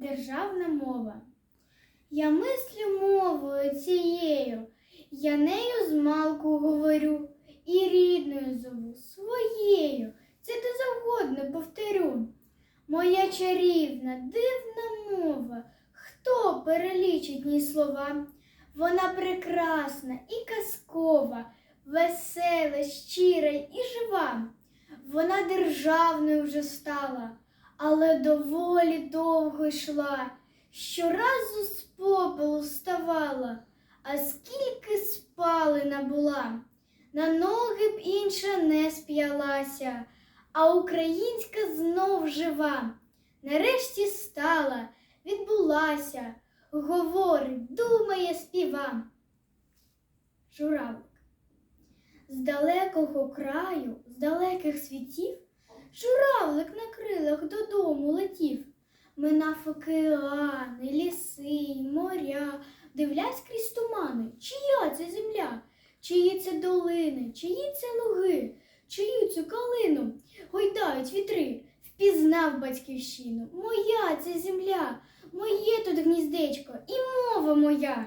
державна мова. Я мислю мовою цією, я нею змалку говорю і рідною зову своєю. Це де завгодно повторю. Моя чарівна, дивна мова, хто перелічить ні слова? Вона прекрасна і казкова, весела, щира і жива. Вона державною вже стала, але доволі довго йшла, щоразу з попелу ставала, а скільки спалена була, на ноги б інша не сп'ялася, а українська знов жива. Нарешті стала, відбулася, говорить, думає, співа. Журавлик. З далекого краю, з далеких світів, додому летів. Минав океани, ліси, моря, дивлясь крізь тумани, чия це земля, чиї це долини, чиї це луги, чию цю калину гойдають вітри, впізнав батьківщину. Моя це земля, моє тут гніздечко і мова моя.